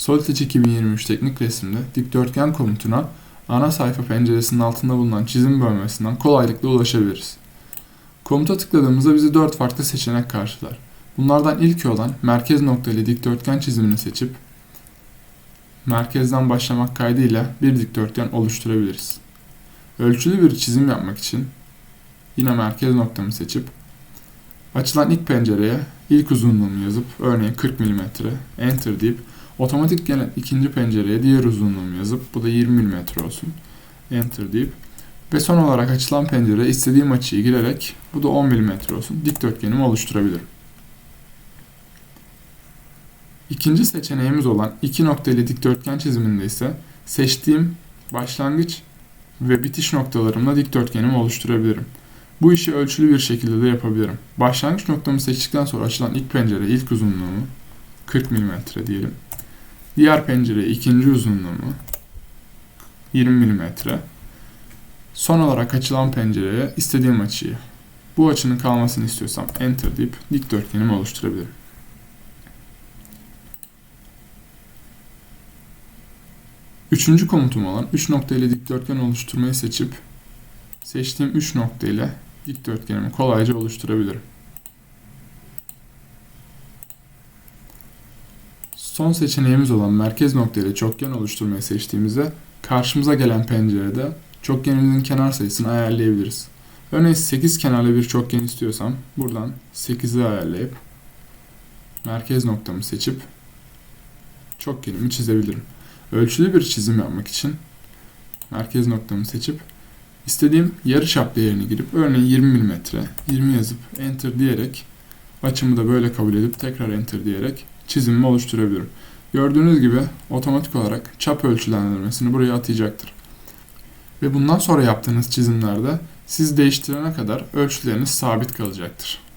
Soliteç 2023 teknik resimde dikdörtgen komutuna ana sayfa penceresinin altında bulunan çizim bölmesinden kolaylıkla ulaşabiliriz. Komuta tıkladığımızda bizi 4 farklı seçenek karşılar. Bunlardan ilki olan merkez nokta ile dikdörtgen çizimini seçip merkezden başlamak kaydıyla bir dikdörtgen oluşturabiliriz. Ölçülü bir çizim yapmak için yine merkez noktamı seçip açılan ilk pencereye ilk uzunluğumu yazıp örneğin 40 mm enter deyip otomatik gelen ikinci pencereye diğer uzunluğumu yazıp bu da 20 mm olsun enter deyip ve son olarak açılan pencereye istediğim açıyı girerek bu da 10 mm olsun dikdörtgenimi oluşturabilirim. İkinci seçeneğimiz olan iki nokta ile dikdörtgen çiziminde ise seçtiğim başlangıç ve bitiş noktalarımla dikdörtgenimi oluşturabilirim. Bu işi ölçülü bir şekilde de yapabilirim. Başlangıç noktamı seçtikten sonra açılan ilk pencere ilk uzunluğumu 40 mm diyelim. Diğer pencere ikinci uzunluğumu 20 mm. Son olarak açılan pencereye istediğim açıyı bu açının kalmasını istiyorsam enter deyip dikdörtgenimi oluşturabilirim. Üçüncü komutum olan 3 nokta ile dikdörtgen oluşturmayı seçip seçtiğim 3 nokta ile dikdörtgenimi kolayca oluşturabilirim. Son seçeneğimiz olan merkez nokta ile çokgen oluşturmayı seçtiğimizde karşımıza gelen pencerede çokgenimizin kenar sayısını ayarlayabiliriz. Örneğin 8 kenarlı bir çokgen istiyorsam buradan 8'i ayarlayıp merkez noktamı seçip çokgenimi çizebilirim. Ölçülü bir çizim yapmak için merkez noktamı seçip istediğim yarıçap değerini girip örneğin 20 mm 20 yazıp enter diyerek açımı da böyle kabul edip tekrar enter diyerek çizimimi oluşturabilirim. Gördüğünüz gibi otomatik olarak çap ölçülendirmesini buraya atayacaktır. Ve bundan sonra yaptığınız çizimlerde siz değiştirene kadar ölçüleriniz sabit kalacaktır.